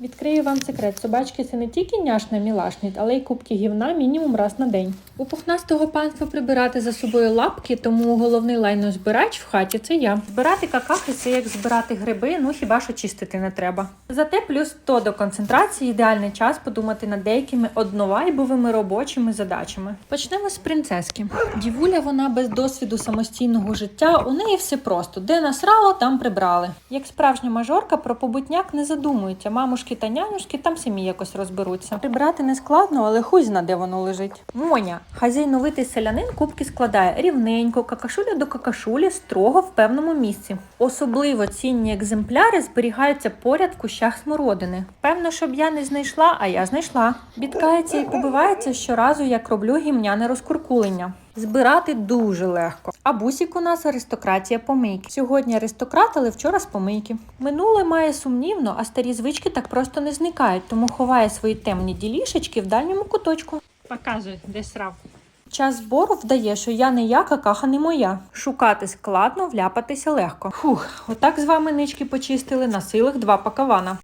Відкрию вам секрет. Собачки це не тільки няшна мілашність, але й кубки гівна мінімум раз на день. У пухнастого панства прибирати за собою лапки, тому головний лайнозбирач в хаті це я. Збирати какахи це як збирати гриби, ну хіба що чистити не треба. Зате плюс 100 до концентрації ідеальний час подумати над деякими одновайбовими робочими задачами. Почнемо з принцески. Дівуля, вона без досвіду самостійного життя. У неї все просто: де насрало, там прибрали. Як справжня мажорка про побутняк не задумується. Мамушки та нянюшки там самі якось розберуться. Прибрати не складно, але хуй зна, де воно лежить. Моня, хазяйновитий селянин кубки складає рівненько, какашуля до какашулі, строго в певному місці. Особливо цінні екземпляри зберігаються поряд в кущах смородини. Певно, щоб я не знайшла, а я знайшла. Бідкається і побивається щоразу, як роблю гімняне розкуркулення. Збирати дуже легко. А бусік у нас аристократія помийки. Сьогодні аристократ, але вчора з помийки. Минуле має сумнівно, а старі звички так просто не зникають, тому ховає свої темні ділішечки в дальньому куточку. Показуй, де срав. Час збору вдає, що я не я, какаха не моя. Шукати складно, вляпатися легко. Фух, отак з вами нички почистили на силах два пакавана.